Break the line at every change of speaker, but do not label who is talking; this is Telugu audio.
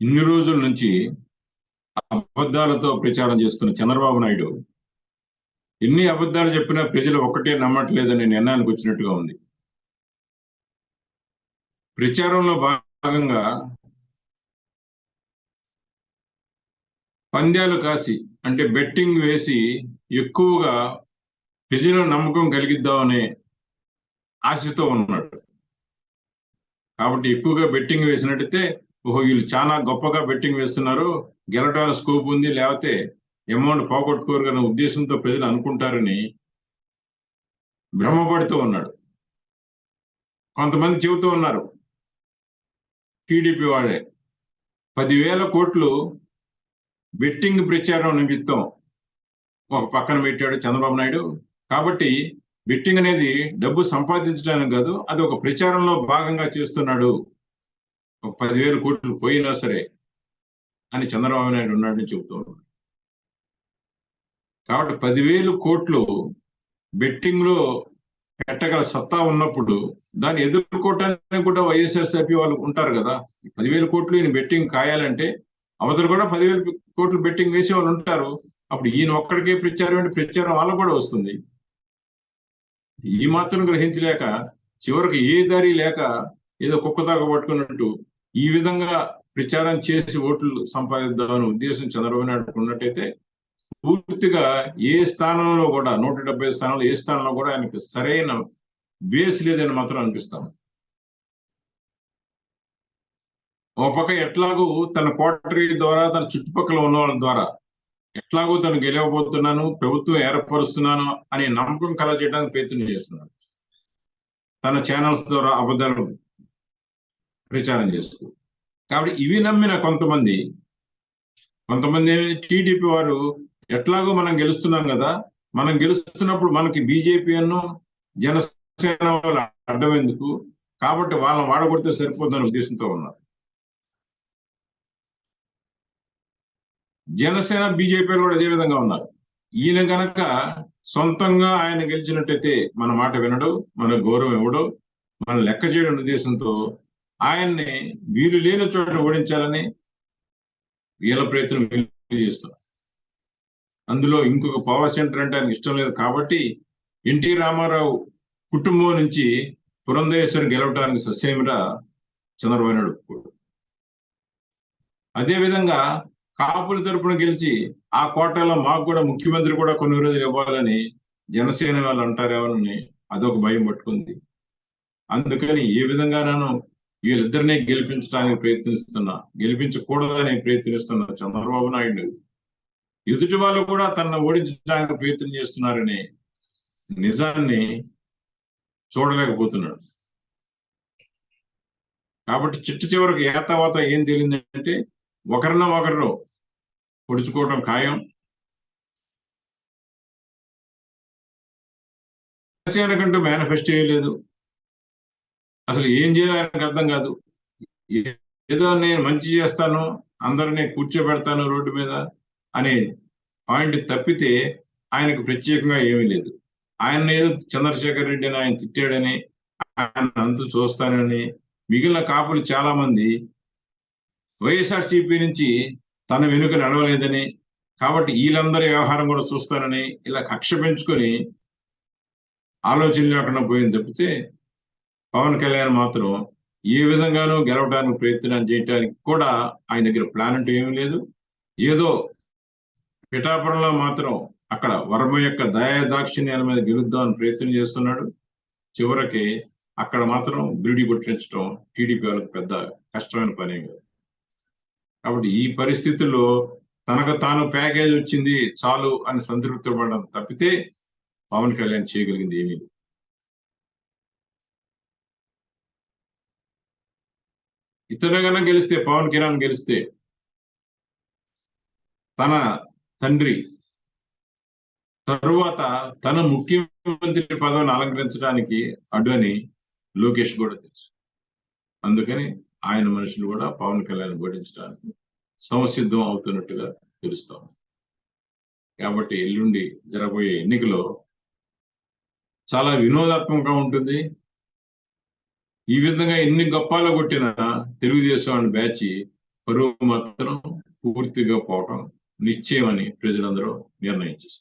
ఇన్ని రోజుల నుంచి అబద్ధాలతో ప్రచారం చేస్తున్న చంద్రబాబు నాయుడు ఎన్ని అబద్ధాలు చెప్పినా ప్రజలు ఒక్కటే నమ్మట్లేదని నిర్ణయానికి వచ్చినట్టుగా ఉంది. ప్రచారంలో భాగంగా పంద్యాలు కాసి అంటే బెట్టింగ్ వేసి ఎక్కువగా ప్రజల నమ్మకం కలిగిద్దామనే ఆశతో ఉన్నాడు. కాబట్టి ఎక్కువగా బెట్టింగ్ వేసినట్టయితే ఓహో వీళ్ళు చాలా గొప్పగా బెట్టింగ్ వేస్తున్నారు. గెలటాల స్కోప్ ఉంది. లేకపోతే అమౌంట్ పోగొట్టుకోరు అనే ఉద్దేశంతో ప్రజలు అనుకుంటారని భ్రమపడుతూ ఉన్నాడు. కొంతమంది చెబుతూ ఉన్నారు. టీడీపీ వాళ్ళే. పదివేల కోట్లు బెట్టింగ్ ప్రచారం నిమిత్తం ఒక పక్కన పెట్టాడు చంద్రబాబు నాయుడు. కాబట్టి బెట్టింగ్ అనేది డబ్బు సంపాదించడానికి కాదు అది ఒక ప్రచారంలో భాగంగా చేస్తున్నాడు. ఒక పదివేల కోట్లు పోయినా సరే అని చంద్రబాబు నాయుడు ఉన్నాడని చెబుతూ ఉన్నాడు. కాబట్టి పదివేలు కోట్లు బెట్టింగ్లో పెట్టగల సత్తా ఉన్నప్పుడు దాన్ని ఎదుర్కోవటానికి కూడా వైఎస్ఆర్సీపీ వాళ్ళు ఉంటారు కదా. పదివేల కోట్లు ఈయన బెట్టింగ్ కాయాలంటే అవతలు కూడా పదివేల కోట్లు బెట్టింగ్ వేసే వాళ్ళు ఉంటారు. అప్పుడు ఈయన ఒక్కడికే ప్రచారం అంటే ప్రచారం వాళ్ళకు కూడా వస్తుంది. ఈ మాత్రం గ్రహించలేక చివరికి ఏ దారి లేక ఏదో కుక్క తాక పట్టుకున్నట్టు ఈ విధంగా ప్రచారం చేసి ఓట్లు సంపాదిద్దామనే ఉద్దేశం చంద్రబాబు నాయుడు ఉన్నట్టయితే పూర్తిగా ఏ స్థానంలో కూడా నూట డెబ్బై స్థానంలో ఏ స్థానంలో కూడా ఆయనకు సరైన బేస్ లేదని మాత్రం అనిపిస్తాం ఒక పక్క ఎట్లాగూ తన కోటరీ ద్వారా తన చుట్టుపక్కల ఉన్న వాళ్ళ ద్వారా ఎట్లాగో తను గెలవబోతున్నాను ప్రభుత్వం ఏర్పరుస్తున్నాను అనే నమ్మకం కలగజేయడానికి ప్రయత్నం చేస్తున్నాడు. తన ఛానల్స్ ద్వారా అబద్ధాలు ప్రచారం చేస్తూ. కాబట్టి ఇవి నమ్మిన కొంతమంది కొంతమంది టీడీపీ వారు ఎట్లాగో మనం గెలుస్తున్నాం కదా మనం గెలుస్తున్నప్పుడు మనకి బీజేపీ అను జనసేన వాళ్ళు కాబట్టి వాళ్ళని వాడగొడితే సరిపోతుందనే ఉద్దేశంతో ఉన్నారు. జనసేన బీజేపీ కూడా అదే విధంగా ఉన్నారు. ఈయన గనక సొంతంగా ఆయన గెలిచినట్టయితే మన మాట వినడు మన గౌరవం ఇవ్వడు మన లెక్క చేయడం ఉద్దేశంతో ఆయన్ని వీలు లేని చోట ఓడించాలని వీళ్ళ ప్రయత్నం చేస్తున్నారు అందులో ఇంకొక పవర్ సెంటర్ అంటే ఆయనకి ఇష్టం లేదు కాబట్టి ఎన్టీ రామారావు కుటుంబం నుంచి పురంధేశ్వరి గెలవడానికి సస్యమిరా చంద్రబాబు నాయుడు ఒప్పుకోడు. అదేవిధంగా కాపుల తరపున గెలిచి ఆ కోటలో మాకు కూడా ముఖ్యమంత్రి కూడా కొన్ని రోజులు ఇవ్వాలని జనసేన వాళ్ళు అంటారేమోనని అదొక భయం పట్టుకుంది అందుకని ఏ విధంగానూ వీళ్ళిద్దరినీ గెలిపించడానికి ప్రయత్నిస్తున్నా గెలిపించకూడదని ప్రయత్నిస్తున్న చంద్రబాబు నాయుడు. ఎదుటి వాళ్ళు కూడా తనను ఓడించడానికి ప్రయత్నం చేస్తున్నారని నిజాన్ని చూడలేకపోతున్నాడు. కాబట్టి చిట్ట చివరికి ఏతావాత ఏం తేలిందంటే ఒకరినో ఒకరు పొడుచుకోవటం ఖాయం. జనసేనకంటూ మేనిఫెస్టో లేదు. అసలు ఏం చేయాలని అర్థం కాదు. ఏదో నేను మంచి చేస్తాను అందరినీ కూర్చోబెడతాను రోడ్డు మీద అనే పాయింట్ తప్పితే ఆయనకు ప్రత్యేకంగా ఏమీ లేదు. ఆయన ఏదో చంద్రశేఖర్ రెడ్డిని ఆయన తిట్టాడని ఆయన అంత చూస్తానని మిగిలిన కాపులు చాలా మంది వైఎస్ఆర్సీపీ నుంచి తన వెనుక నడవలేదని కాబట్టి వీళ్ళందరి వ్యవహారం కూడా చూస్తానని ఇలా కక్ష పెంచుకొని ఆలోచన లేకుండా పోయింది తప్పితే పవన్ కళ్యాణ్ మాత్రం ఏ విధంగానూ గెలవడానికి ప్రయత్నం చేయడానికి కూడా ఆయన దగ్గర ప్లాన్ అంటూ ఏమీ లేదు. ఏదో పిఠాపురంలో మాత్రం అక్కడ వర్మ యొక్క దయా దాక్షిణ్యాల మీద గెలుద్దామని ప్రయత్నం చేస్తున్నాడు. చివరికి అక్కడ మాత్రం బిల్డి కొట్టించడం టీడీపీ వాళ్ళకి పెద్ద కష్టమైన పని కాదు. కాబట్టి ఈ పరిస్థితుల్లో తనకు తాను ప్యాకేజ్ వచ్చింది చాలు అని సంతృప్తి పడడం తప్పితే పవన్ కళ్యాణ్ చేయగలిగింది ఏమీ ఇతను కన్నా గెలిస్తే పవన్ కిరణ్ గెలిస్తే తన తండ్రి తరువాత తన ముఖ్యమంత్రి పదవిని అలంకరించడానికి అడ్డు లోకేష్ కూడా తెలుసు. అందుకని ఆయన మనుషులు కూడా పవన్ కళ్యాణ్ ఓడించడానికి సమసిద్ధం అవుతున్నట్టుగా తెలుస్తాం కాబట్టి ఎల్లుండి జరగబోయే ఎన్నికలో చాలా వినోదాత్మకంగా ఉంటుంది. ఈ విధంగా ఎన్ని గొప్పాలు కొట్టిన తెలుగుదేశం అని బ్యాచ్ పరువు మాత్రం పూర్తిగా పోవటం నిశ్చయమని ప్రజలందరూ నిర్ణయించేసి